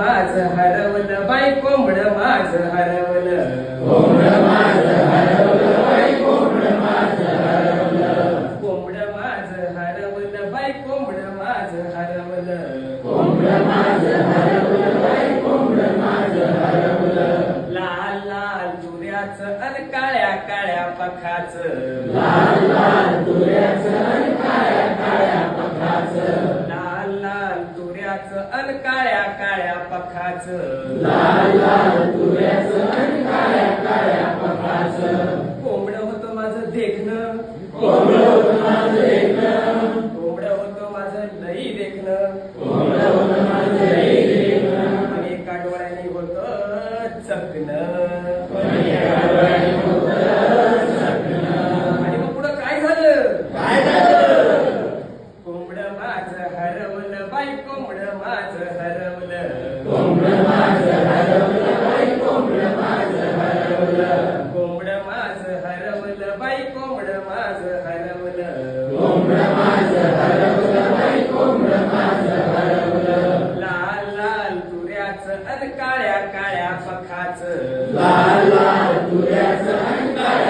माझ हरवलं बाई कोंबड माझ हरवलं. कोंबड माझ हरवलं बाई कोंबड माझ हरवलं. लाल लाल तुऱ्याचं अन काळ्या काळ्या पखाचं. लाल लाल तुऱ्याचं अन काळ्या काळ्या पखाच. कोंबड होतं माझं देखणं. कोंबड होतं माझं लई देखणं. आणि एका डोळ्याने होत चकणं आणि मग पुढं काय झालं कोंबड माझं हरवलं बाई कोंबड माझं हरवलं. कोंबड माझं हरवलं बाई कोंबड माझं हरवलं. लाल लाल तुऱ्याचं अन काळ्या काळ्या पखाचं. लाल लाल तुऱ्याचं अन काळ्या